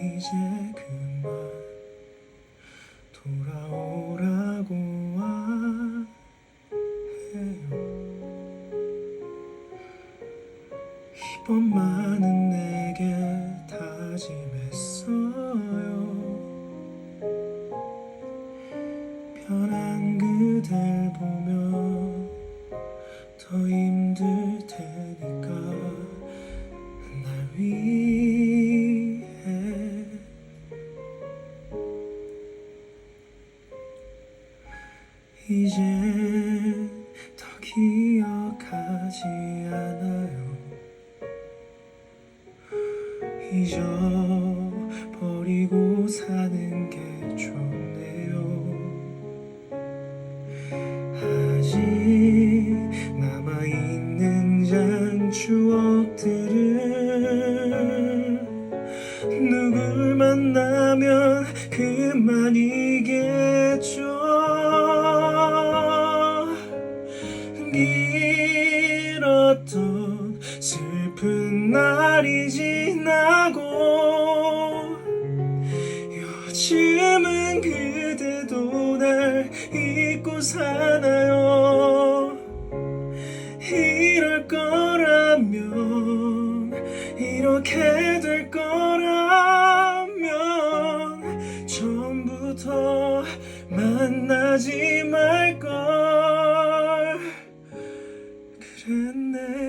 이제 그만 돌아오라고 해요. 이번만은 내게 다짐했어요. 편한 그댈 보면 더 힘들 테니까 날 위해 이제 더 기억하지 않아요. 잊어버리고 사는 게 좋네요. 아직 남아있는 장 추억들을 누굴 만나면 그만이겠죠 길었던 슬픈 날이 지나고 요즘은 그대도 날 잊고 사나요? 이럴 거라면 이렇게 될 거라면 처음부터 만나지 말걸 그랬네.